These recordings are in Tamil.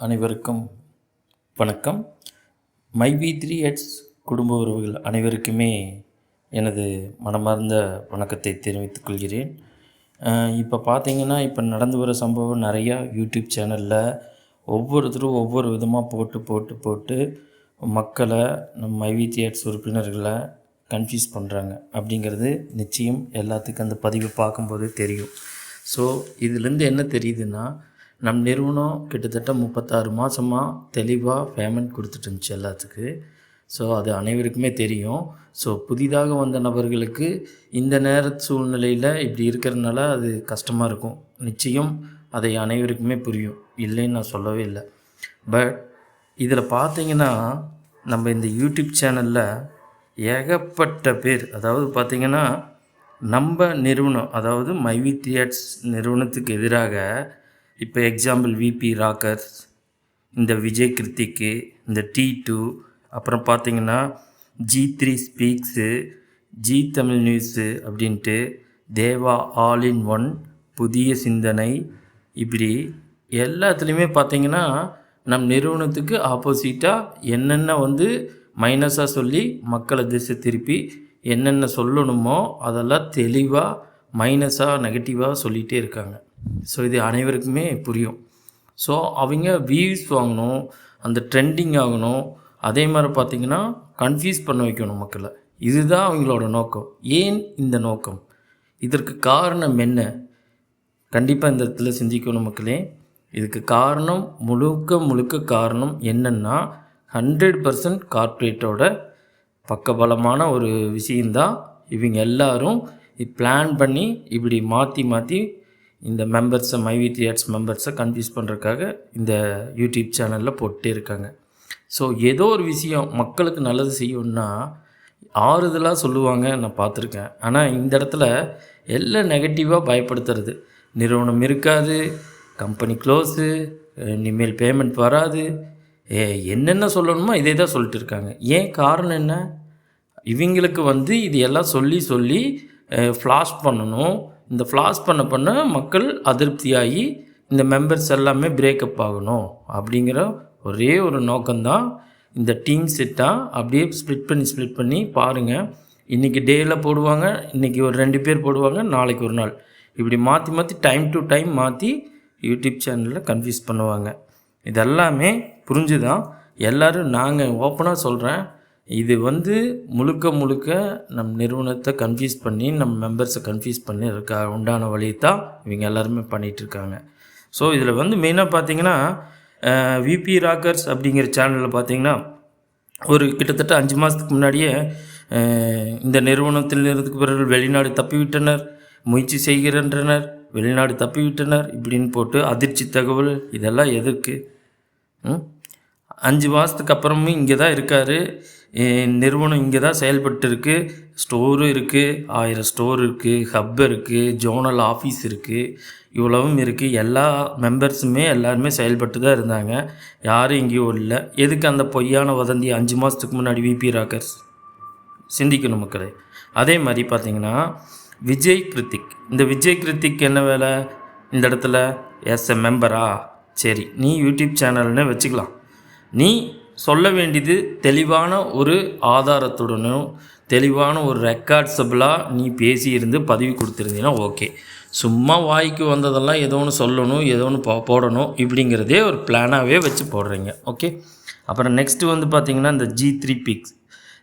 அனைவருக்கும் வணக்கம். மை வி த்ரீ எட்ஸ் குடும்ப உறவுகள் அனைவருக்குமே எனது மனமார்ந்த வணக்கத்தை தெரிவித்துக் கொள்கிறேன். இப்போ பார்த்தீங்கன்னா இப்போ நடந்து வர சம்பவம் நிறையா யூடியூப் சேனலில் ஒவ்வொருத்தரும் ஒவ்வொரு விதமாக போட்டு போட்டு போட்டு மக்களை நம்ம மை வி த்ரீ எட்ஸ் உறுப்பினர்களை கன்ஃபியூஸ் பண்ணுறாங்க அப்படிங்கிறது நிச்சயம் எல்லாத்துக்கும் அந்த பதிவை பார்க்கும்போது தெரியும். ஸோ இதுலேருந்து என்ன தெரியுதுன்னா நம் நிறுவனம் கிட்டத்தட்ட முப்பத்தாறு மாதமாக தெளிவாக பேமெண்ட் கொடுத்துட்டு இருந்துச்சு எல்லாத்துக்கு. ஸோ அது அனைவருக்குமே தெரியும். ஸோ புதிதாக வந்த நபர்களுக்கு இந்த நேர சூழ்நிலையில் இப்படி இருக்கிறதுனால அது கஷ்டமாக இருக்கும். நிச்சயம் அதை அனைவருக்குமே புரியும். இல்லைன்னு நான் சொல்லவே இல்லை. பட் இதில் பார்த்தீங்கன்னா நம்ம இந்த யூடியூப் சேனலில் ஏகப்பட்ட பேர் அதாவது பார்த்திங்கன்னா நம்ம நிறுவனம் அதாவது மைவி தியேட்ஸ் நிறுவனத்துக்கு எதிராக இப்போ எக்ஸாம்பிள் விபி ராக்கர் இந்த விஜய் கிருத்திக்கு இந்த டி டூ அப்புறம் பார்த்தீங்கன்னா G three specs G Tamil news அப்படின்ட்டு தேவா ஆல் இன் ஒன் புதிய சிந்தனை இப்படி எல்லாத்துலேயுமே பார்த்தீங்கன்னா நம் நிறுவனத்துக்கு ஆப்போசிட்டாக என்னென்ன வந்து மைனஸாக சொல்லி மக்களை திசை திருப்பி என்னென்ன சொல்லணுமோ அதெல்லாம் தெளிவாக மைனஸாக நெகட்டிவாக சொல்லிகிட்டே இருக்காங்க. ஸோ இது அனைவருக்குமே புரியும். ஸோ அவங்க வியூஸ் வாங்கணும் அந்த ட்ரெண்டிங் ஆகணும் அதே மாதிரி பார்த்திங்கன்னா கன்ஃபியூஸ் பண்ண வைக்கணும் மக்களை. இதுதான் அவங்களோட நோக்கம். ஏன் இந்த நோக்கம்? இதற்கு காரணம் என்ன? கண்டிப்பாக இந்த இடத்துல சிந்திக்கணும் மக்களே. இதுக்கு காரணம் முழுக்க முழுக்க காரணம் என்னென்னா ஹண்ட்ரட் பர்சன்ட் கார்ப்பரேட்டோட பக்கபலமான ஒரு விஷயந்தான் இவங்க எல்லாரும் பிளான் பண்ணி இப்படி மாற்றி மாற்றி இந்த மெம்பர்ஸை மைவி தியேட்ஸ் மெம்பர்ஸை கன்ஃபியூஸ் பண்ணுறதுக்காக இந்த யூடியூப் சேனலில் போட்டே இருக்காங்க. ஸோ ஏதோ ஒரு விஷயம் மக்களுக்கு நல்லது செய்யணும்னா ஆறுதலாக சொல்லுவாங்க நான் பார்த்துருக்கேன். ஆனால் இந்த இடத்துல எல்லாம் நெகட்டிவாக பயப்படுத்துறது. நிறுவனம் இருக்காது கம்பெனி க்ளோஸு இனிமேல் பேமெண்ட் வராது. ஏ என்னென்ன சொல்லணுமோ இதே தான் சொல்லிட்டு இருக்காங்க. ஏன் காரணம் என்ன? இவங்களுக்கு வந்து இது எல்லாம் சொல்லி சொல்லி ஃப்ளாஷ் பண்ணணும். இந்த ஃப்ளாஸ் பண்ண பண்ண மக்கள் அதிருப்தியாகி இந்த மெம்பர்ஸ் எல்லாமே பிரேக்கப் ஆகணும் அப்படிங்கிற ஒரே ஒரு நோக்கம்தான் இந்த டீம் செட்டாக அப்படியே ஸ்ப்ளிட் பண்ணி ஸ்ப்ளிட் பண்ணி பாருங்கள் இன்றைக்கி டேயில் போடுவாங்க இன்றைக்கி ஒரு ரெண்டு பேர் போடுவாங்க நாளைக்கு ஒரு நாள். இப்படி மாற்றி மாற்றி டைம் டு டைம் மாற்றி யூடியூப் சேனலில் கன்ஃபியூஸ் பண்ணுவாங்க. இதெல்லாமே புரிஞ்சுதான். எல்லோரும் நாங்கள் ஓப்பனாக சொல்கிறேன் இது வந்து முழுக்க முழுக்க நம் நிறுவனத்தை கன்ஃபியூஸ் பண்ணி நம் மெம்பர்ஸை கன்ஃபியூஸ் பண்ணி இருக்க உண்டான வழியை தான் இவங்க எல்லாருமே பண்ணிகிட்ருக்காங்க ஸோ இதில் வந்து மெயினாக பார்த்தீங்கன்னா விபி ராக்கர்ஸ் அப்படிங்கிற சேனலில் பார்த்தீங்கன்னா ஒரு கிட்டத்தட்ட அஞ்சு மாதத்துக்கு முன்னாடியே இந்த நிறுவனத்தில் இருந்ததுக்கு பிறகு வெளிநாடு தப்பிவிட்டனர் முயற்சி செய்கின்றனர் வெளிநாடு தப்பிவிட்டனர் இப்படின்னு போட்டு அதிர்ச்சி தகவல் இதெல்லாம் எதற்கு? அஞ்சு மாதத்துக்கு அப்புறமும் இங்கே தான் இருக்கார். நிறுவனம் இங்கே தான் செயல்பட்டு ஸ்டோரும் இருக்குது ஆயிரம் ஸ்டோர் இருக்குது ஹப் இருக்குது ஜோனல் ஆஃபீஸ் இருக்குது இவ்வளவும் இருக்குது எல்லா மெம்பர்ஸுமே எல்லாருமே செயல்பட்டு தான் இருந்தாங்க. யாரும் இங்கேயும் இல்லை. எதுக்கு அந்த பொய்யான வதந்தி அஞ்சு மாதத்துக்கு முன்னாடி விபி ராக்கர்ஸ் சிந்திக்கணும் மக்களே? அதே மாதிரி பார்த்திங்கன்னா விஜய் கிருத்திக். இந்த விஜய் கிருத்திக் என்ன வேலை? இந்த இடத்துல எஸ் எ மெம்பரா சரி நீ யூடியூப் சேனல்னு வச்சுக்கலாம். நீ சொல்ல வேண்டியது தெளிவான ஒரு ஆதாரத்துடனும் தெளிவான ஒரு ரெக்கார்ட்ஸபிளாக நீ பேசியிருந்து பதிவு கொடுத்துருந்தீங்கன்னா ஓகே. சும்மா வாய்க்கு வந்ததெல்லாம் ஏதோ ஒன்று சொல்லணும் ஏதோ ஒன்று போ போடணும் இப்படிங்கிறதே ஒரு பிளானாகவே வச்சு போடுறீங்க. ஓகே? அப்புறம் நெக்ஸ்ட்டு வந்து பார்த்திங்கன்னா இந்த ஜி த்ரீ பிக்ஸ்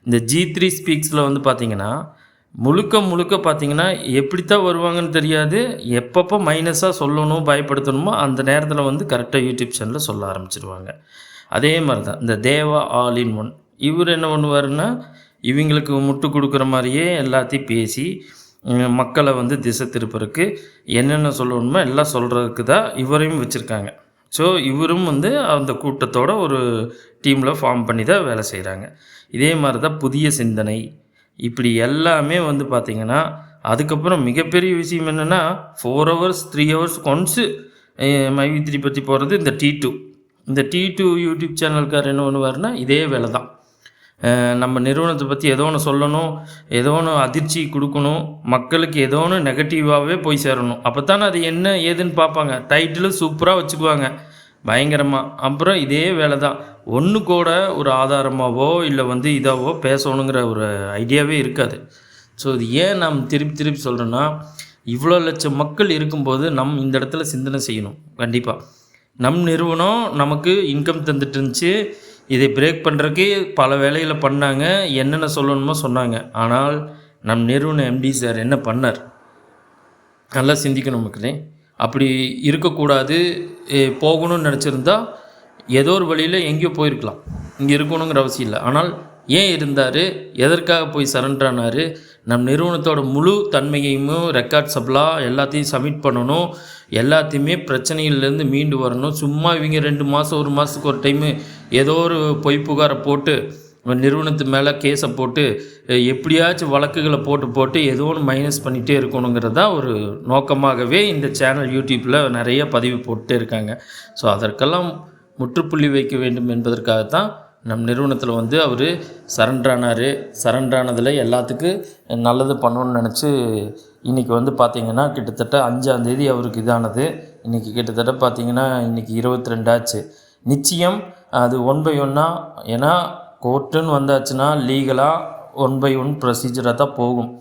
இந்த ஜி த்ரீ ஸ்பீக்ஸில் வந்து பார்த்திங்கன்னா முழுக்க முழுக்க பார்த்திங்கன்னா எப்படித்தான் வருவாங்கன்னு தெரியாது. எப்பப்போ மைனஸாக சொல்லணும் பயப்படுத்தணுமோ அந்த நேரத்தில் வந்து கரெக்டாக யூடியூப் சேனலில் சொல்ல ஆரம்பிச்சிருவாங்க. அதே மாதிரி தான் இந்த தேவா ஆல் இன் ஒன் இவர் என்ன பண்ணுவாருன்னா இவங்களுக்கு முட்டு கொடுக்குற மாதிரியே எல்லாத்தையும் பேசி மக்களை வந்து திசை திருப்பறக்கு என்னென்ன சொல்லணுமோ எல்லாம் சொல்கிறதுக்கு தான் இவரையும் வச்சுருக்காங்க. ஸோ இவரும் வந்து அந்த கூட்டத்தோட ஒரு டீமில் ஃபார்ம் பண்ணி தான் வேலை செய்கிறாங்க இதே மாதிரி தான் புதிய சிந்தனை. இப்படி எல்லாமே வந்து பார்த்திங்கன்னா அதுக்கப்புறம் மிகப்பெரிய விஷயம் என்னென்னா four hours three hours once மைவித்ரி பற்றி போகிறது இந்த டி டூ இந்த டி டூ யூடியூப் சேனல்கார் என்ன பண்ணுவார்னா இதே வேலை தான் நம்ம நிறுவனத்தை பற்றி ஏதோ ஒன்று சொல்லணும் ஏதோ ஒன்று அதிர்ச்சி கொடுக்கணும் மக்களுக்கு ஏதோ ஒன்று நெகட்டிவாகவே போய் சேரணும். அப்போ தானே அது என்ன ஏதுன்னு பார்ப்பாங்க. டைட்டிலும் சூப்பராக வச்சுக்குவாங்க. பயங்கரமாக அப்புறம் இதே வேலை தான் ஒன்று கூட ஒரு ஆதாரமாகவோ இல்லை வந்து இதாகவோ பேசணுங்கிற ஒரு ஐடியாவே இருக்காது. ஸோ இது ஏன் நாம் திருப்பி திருப்பி சொல்கிறேன்னா இவ்வளோ லட்சம் மக்கள் இருக்கும்போது நம் இந்த இடத்துல சிந்தனை செய்யணும். கண்டிப்பாக நம் நிறுவனம் நமக்கு இன்கம் தந்துட்டு இருந்துச்சு இதை பிரேக் பண்ணுறதுக்கு பல வேலைகளை பண்ணாங்க. என்னென்ன சொல்லணுமோ சொன்னாங்க. ஆனால் நம் நிறுவன எம்டி சார் என்ன பண்ணார்? நல்லா சிந்திக்கணும் மக்களே. அப்படி இருக்கக்கூடாது. போகணும்னு நினச்சிருந்தா ஏதோ ஒரு வழியில் எங்கேயோ போயிருக்கலாம். இங்கே இருக்கணுங்கிற அவசியம் இல்லை. ஆனால் ஏன் இருந்தார்? எதற்காக போய் சரண்டர் ஆனார் நம் நிறுவனத்தோட முழு தன்மையையும் ரெக்கார்ட் எல்லாம் எல்லாத்தையும் சப்மிட் பண்ணணும். எல்லாத்தையுமே பிரச்சனைகள்லேருந்து மீண்டு வரணும். சும்மா இவங்க ரெண்டு மாதம் ஒரு மாதத்துக்கு ஒரு டைமு ஏதோ ஒரு பொய் புகாரை போட்டு நிறுவனத்து மேலே கேஸை போட்டு எப்படியாச்சும் வழக்குகளை போட்டு போட்டு ஏதோ ஒன்று மைனஸ் பண்ணிகிட்டே இருக்கணுங்கிறது தான் ஒரு நோக்கமாகவே இந்த சேனல் யூடியூப்பில் நிறைய பதிவு போட்டுட்டே இருக்காங்க. ஸோ அதற்கெல்லாம் முற்றுப்புள்ளி வைக்க வேண்டும் என்பதற்காகத்தான் நம் நிறுவனத்தில் வந்து அவர் சரண்டரானார் சரண்டரானதில் எல்லாத்துக்கும் நல்லது பண்ணணும்னு நினச்சி இன்றைக்கி வந்து பார்த்திங்கன்னா கிட்டத்தட்ட அஞ்சாந்தேதி அவருக்கு இதானது. இன்றைக்கி கிட்டத்தட்ட பார்த்திங்கன்னா இன்றைக்கி இருபத்தி ரெண்டாச்சு நிச்சயம் அது ஒன் பை ஒன்னாக ஏன்னா கோர்ட்டுன்னு வந்தாச்சுன்னா லீகலாக ஒன் பை ஒன் ப்ரொசீஜராக தான் போகும்.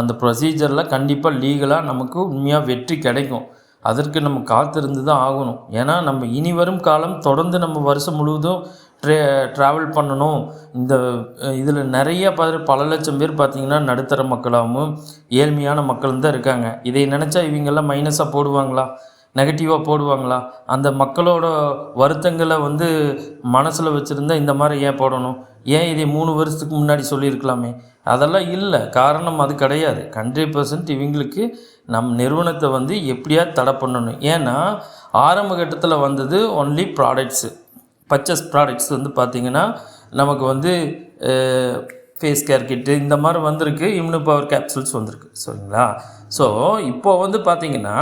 அந்த ப்ரொசீஜரில் கண்டிப்பாக லீகலாக நமக்கு உண்மையாக வெற்றி கிடைக்கும். அதற்கு நம்ம காத்திருந்து தான் ஆகணும். ஏன்னா நம்ம இனி வரும் காலம் தொடர்ந்து நம்ம வருஷம் முழுவதும் ட்ரே ட்ராவல் பண்ணணும். இந்த இதில் நிறைய ப பல லட்சம் பேர் பார்த்திங்கன்னா நடுத்தர மக்களாகவும் ஏழ்மையான மக்களும் தான் இருக்காங்க. இதை நினச்சா இவங்கெல்லாம் மைனஸாக போடுவாங்களா? நெகட்டிவாக போடுவாங்களா? அந்த மக்களோட வருத்தங்களை வந்து மனசில் வச்சுருந்தா இந்த மாதிரி ஏன் போடணும்? ஏன் இதை மூணு வருஷத்துக்கு முன்னாடி சொல்லியிருக்கலாமே? அதெல்லாம் இல்லை. காரணம் அது கிடையாது. ஹண்ட்ரட் பர்சன்ட் இவங்களுக்கு நம் நிறுவனத்தை வந்து எப்படியா தடை பண்ணணும். ஏன்னா ஆரம்ப கட்டத்தில் வந்தது ஒன்லி ப்ராடக்ட்ஸு பர்ச்சஸ் ப்ராடக்ட்ஸ் வந்து பார்த்திங்கன்னா நமக்கு வந்து ஃபேஸ் கேர் கிட்டு இந்த மாதிரி வந்திருக்கு. இம்யூனோ பவர் கேப்சூல்ஸ் வந்திருக்கு. சரிங்களா? ஸோ இப்போ வந்து பார்த்திங்கன்னா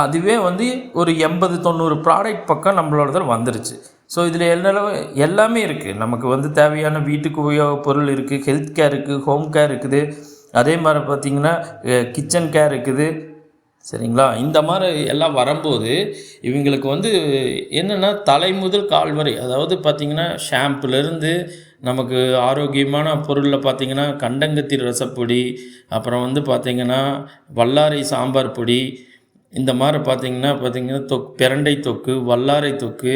அதுவே வந்து ஒரு எண்பது தொண்ணூறு ப்ராடக்ட் பக்கம் நம்மளோடதில் வந்துருச்சு. ஸோ இதில் எல்லா எல்லாமே இருக்குது நமக்கு வந்து தேவையான வீட்டுக்கு உபயோக பொருள் இருக்குது ஹெல்த் கேர் இருக்குது ஹோம் கேர் இருக்குது. அதே மாதிரி பார்த்திங்கன்னா கிச்சன் கேர் இருக்குது. சரிங்களா? இந்த மாதிரி எல்லாம் வரும்போது இவங்களுக்கு வந்து என்னென்னா தலை முதல் அதாவது பார்த்திங்கன்னா ஷாம்புலேருந்து நமக்கு ஆரோக்கியமான பொருளில் பார்த்திங்கன்னா கண்டங்கத்தி ரசப்பொடி அப்புறம் வந்து பார்த்திங்கன்னா வல்லாரை சாம்பார் பொடி இந்த மாதிரி பார்த்திங்கன்னா பார்த்திங்கன்னா தொக் பிரண்டை தொக்கு வல்லாரை தொக்கு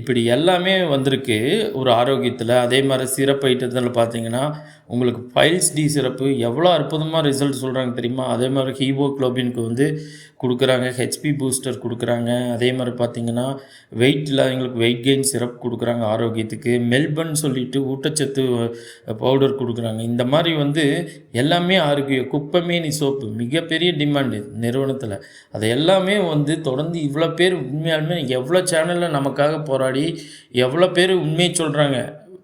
இப்படி எல்லாமே வந்திருக்கு ஒரு ஆரோக்கியத்தில். அதே மாதிரி சிறப்பு ஐட்டத்தில் பார்த்தீங்கன்னா உங்களுக்கு ஃபைல்ஸ் டி சிறப்பு எவ்வளோ அற்புதமாக ரிசல்ட் சொல்கிறாங்க தெரியுமா? அதே மாதிரி ஹீமோக்ளோபினுக்கு வந்து கொடுக்குறாங்க ஹெச்பி பூஸ்டர் கொடுக்குறாங்க. அதே மாதிரி பார்த்தீங்கன்னா வெயிட் இல்லாதவங்களுக்கு வெயிட் கெயின் சிறப்பு கொடுக்குறாங்க ஆரோக்கியத்துக்கு. மெல்பன் சொல்லிட்டு ஊட்டச்சத்து பவுடர் கொடுக்குறாங்க. இந்த மாதிரி வந்து எல்லாமே ஆரோக்கிய குப்பமேனி சோப்பு மிகப்பெரிய டிமாண்டு நிறுவனத்தில். அது எல்லாமே வந்து தொடர்ந்து இவ்வளோ பேர் உண்மையாலுமே எவ்வளோ சேனலில் நமக்காக போராடி எவ்வளோ பேர் உண்மையை சொல்கிறாங்க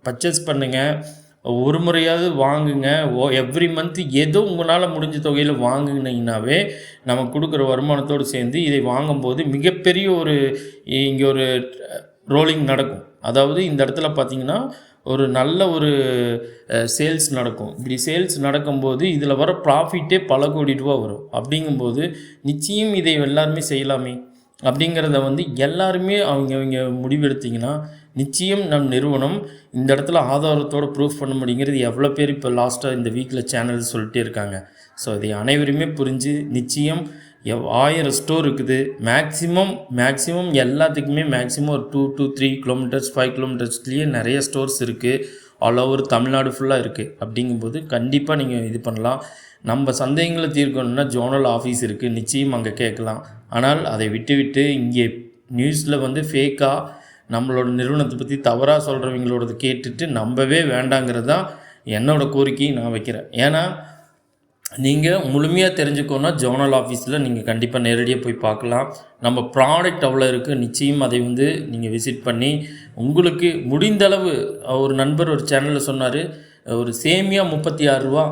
பர்ச்சேஸ் பண்ணுங்கள் ஒரு முறையாவது வாங்குங்க. ஓ எவ்ரி மந்த் ஏதோ உங்களால் முடிஞ்ச தொகையில் வாங்குனீங்கனாவே நம்ம கொடுக்குற வருமானத்தோடு சேர்ந்து இதை வாங்கும்போது மிகப்பெரிய ஒரு இங்கே ஒரு ரோலிங் நடக்கும். அதாவது இந்த இடத்துல பார்த்தீங்கன்னா ஒரு நல்ல ஒரு சேல்ஸ் நடக்கும். இப்படி சேல்ஸ் நடக்கும்போது இதில் வர ப்ராஃபிட்டே பல கோடி ரூபா வரும். அப்படிங்கும்போது நிச்சயம் இதை எல்லாருமே செய்யலாமே. அப்படிங்கிறத வந்து எல்லாருமே அவங்க அவங்க முடிவெடுத்தீங்கன்னா நிச்சயம் நம் நிறுவனம் இந்த இடத்துல ஆதாரத்தோட ப்ரூஃப் பண்ண முடியுங்கிறது எவ்வளோ பேர் இப்போ லாஸ்ட்டாக இந்த வீக்கில் சேனல் சொல்லிட்டே இருக்காங்க. ஸோ இதை அனைவருமே புரிஞ்சு நிச்சயம் எவ் ஆயிரம் ஸ்டோர் இருக்குது. மேக்ஸிமம் மேக்ஸிமம் எல்லாத்துக்குமே மேக்ஸிமம் ஒரு two two three kilometres five கிலோமீட்டர்ஸ்லேயே நிறைய ஸ்டோர்ஸ் இருக்குது ஆல் ஓவர் தமிழ்நாடு ஃபுல்லாக இருக்குது அப்படிங்கும்போது கண்டிப்பாக நீங்கள் இது பண்ணலாம். நம்ம சந்தேகங்களை தீர்க்கணும்னா ஜோனல் ஆஃபீஸ் இருக்குது நிச்சயம் அங்கே கேட்கலாம். ஆனால் அதை விட்டுவிட்டு இங்கே நியூஸில் வந்து ஃபேக்காக நம்மளோட நிறுவனத்தை பற்றி தவறாக சொல்கிறவங்களோடது கேட்டுட்டு நம்பவே வேண்டாங்கிறது தான் என்னோட கோரிக்கையை நான் வைக்கிறேன். ஏன்னா நீங்கள் முழுமையாக தெரிஞ்சுக்கோன்னா ஜோனல் ஆஃபீஸில் நீங்கள் கண்டிப்பாக நேரடியாக போய் பார்க்கலாம். நம்ம ப்ராடக்ட் அவ்வளோ இருக்குது நிச்சயம் அதை வந்து நீங்கள் விசிட் பண்ணி உங்களுக்கு முடிந்தளவு ஒரு நண்பர் ஒரு சேனலில் சொன்னார் ஒரு சேமியா முப்பத்தி ஆறுரூவா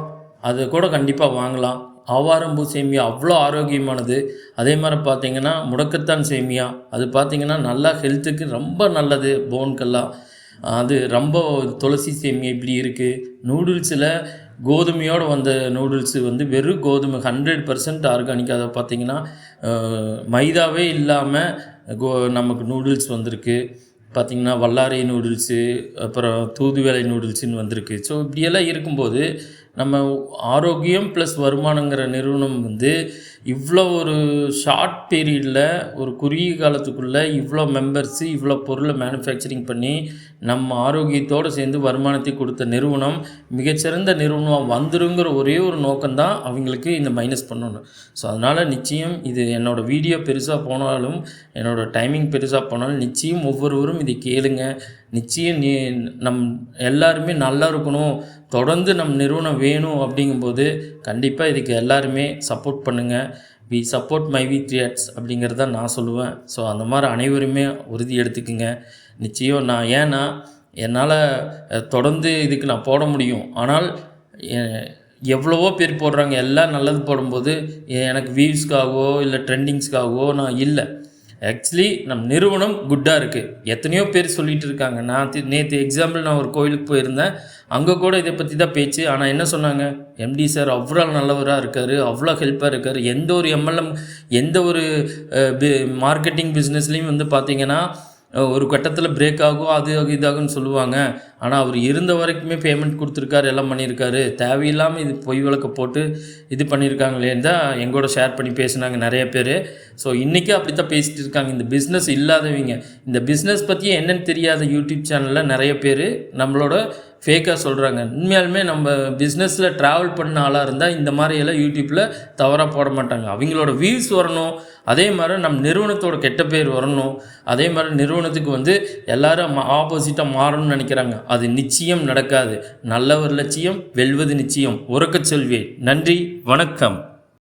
அதை கூட கண்டிப்பாக வாங்கலாம். ஆவாரம்பூ சேமியா அவ்வளோ ஆரோக்கியமானது. அதே மாதிரி பார்த்தீங்கன்னா முடக்கத்தான் சேமியா. அது பார்த்தீங்கன்னா நல்லா ஹெல்த்துக்கு ரொம்ப நல்லது போன்கெல்லாம் அது ரொம்ப துளசி சேமியா இப்படி இருக்குது நூடுல்ஸில் கோதுமையோடு வந்த நூடுல்ஸு வந்து வெறும் கோதுமை ஹண்ட்ரட் பர்சன்ட் ஆர்கானிக் அதை பார்த்திங்கன்னா மைதாவே இல்லாமல் கோ நமக்கு நூடுல்ஸ் வந்திருக்கு. பார்த்திங்கன்னா வல்லாரை நூடுல்ஸு அப்புறம் தூதுவேலை நூடுல்ஸுன்னு வந்திருக்கு. ஸோ இப்படியெல்லாம் இருக்கும்போது நம்ம ஆரோக்கியம் ப்ளஸ் வருமானங்கிற நிறுவனம் வந்து இவ்வளோ ஒரு ஷார்ட் பீரியடில் ஒரு குறுகிய காலத்துக்குள்ளே இவ்வளோ மெம்பர்ஸு இவ்வளோ பொருளை மேனுஃபேக்சரிங் பண்ணி நம்ம ஆரோக்கியத்தோடு சேர்ந்து வருமானத்தை கொடுத்த நிறுவனம் மிகச்சிறந்த நிறுவனம் வந்துருங்கிற ஒரே ஒரு நோக்கம்தான் அவங்களுக்கு இந்த மைனஸ் பண்ணணும். ஸோ அதனால் நிச்சயம் இது என்னோடய வீடியோ பெருசாக போனாலும் என்னோடய டைமிங் பெருசாக போனாலும் நிச்சயம் ஒவ்வொருவரும் இதை கேளுங்கள் நிச்சயம் நீ நம் எல்லாருமே நல்லா இருக்கணும். தொடர்ந்து நம் நிறுவனம் வேணும் அப்படிங்கும்போது கண்டிப்பாக இதுக்கு எல்லாருமே சப்போர்ட் பண்ணுங்கள் வி சப்போர்ட் மை வி த்ரியட்ஸ் அப்படிங்கிறத நான் சொல்லுவேன். ஸோ அந்த மாதிரி அனைவருமே உறுதி எடுத்துக்குங்க. நிச்சயம் நான் ஏன்னா என்னால் தொடர்ந்து இதுக்கு நான் போட முடியும். ஆனால் எவ்வளவோ பேர் போடுறாங்க. எல்லாம் நல்லது போடும்போது எனக்கு வியூஸ்க்காகவோ இல்லை ட்ரெண்டிங்ஸ்க்காகவோ நான் இல்லை. ஆக்சுவலி நம் நிறுவனம் குட்டாக இருக்குது எத்தனையோ பேர் சொல்லிட்டு இருக்காங்க. நான் நேற்று எக்ஸாம்பிள் நான் ஒரு கோயிலுக்கு போயிருந்தேன். அங்கே கூட இதை பற்றி தான் பேச்சு. ஆனால் என்ன சொன்னாங்க? எம்டி சார் அவ்வளோ நல்லவராக இருக்கார் அவ்வளோ ஹெல்ப்பாக இருக்கார். எந்த ஒரு எம்எல்எம் எந்த ஒரு மார்க்கெட்டிங் பிஸ்னஸ்லேயும் வந்து பார்த்திங்கன்னா ஒரு கட்டத்தில் பிரேக் ஆகும் அது இதாகும்னு சொல்லுவாங்க. ஆனால் அவர் இருந்த வரைக்குமே பேமெண்ட் கொடுத்துருக்காரு எல்லாம் பண்ணியிருக்காரு. தேவையில்லாமல் இது பொய் விளக்க போட்டு இது பண்ணியிருக்காங்களேன்னு தான் எங்களோட ஷேர் பண்ணி பேசுனாங்க நிறைய பேர். ஸோ இன்றைக்கி அப்படி தான் பேசிகிட்டு இருக்காங்க. இந்த பிஸ்னஸ் இல்லாதவங்க. இந்த பிஸ்னஸ் பற்றி என்னன்னு தெரியாத யூடியூப் சேனலில் நிறைய பேர் நம்மளோட ஃபேக்காக சொல்கிறாங்க உண்மையாலுமே நம்ம பிஸ்னஸில் ட்ராவல் பண்ண ஆளாக இருந்தால் இந்த மாதிரியெல்லாம் யூடியூப்பில் தவறாக போட மாட்டாங்க. அவங்களோட வியூஸ் வரணும். அதே மாதிரி நம் நிறுவனத்தோட கெட்ட பேர் வரணும். அதே மாதிரி நிறுவனத்துக்கு வந்து எல்லாரும் ஆப்போசிட்டாக மாறணும்னு நினைக்கிறாங்க. அது நிச்சயம் நடக்காது. நல்லவர் லட்சியம் வெல்வது நிச்சயம். உறக்கச் செல்வேன் நன்றி வணக்கம்.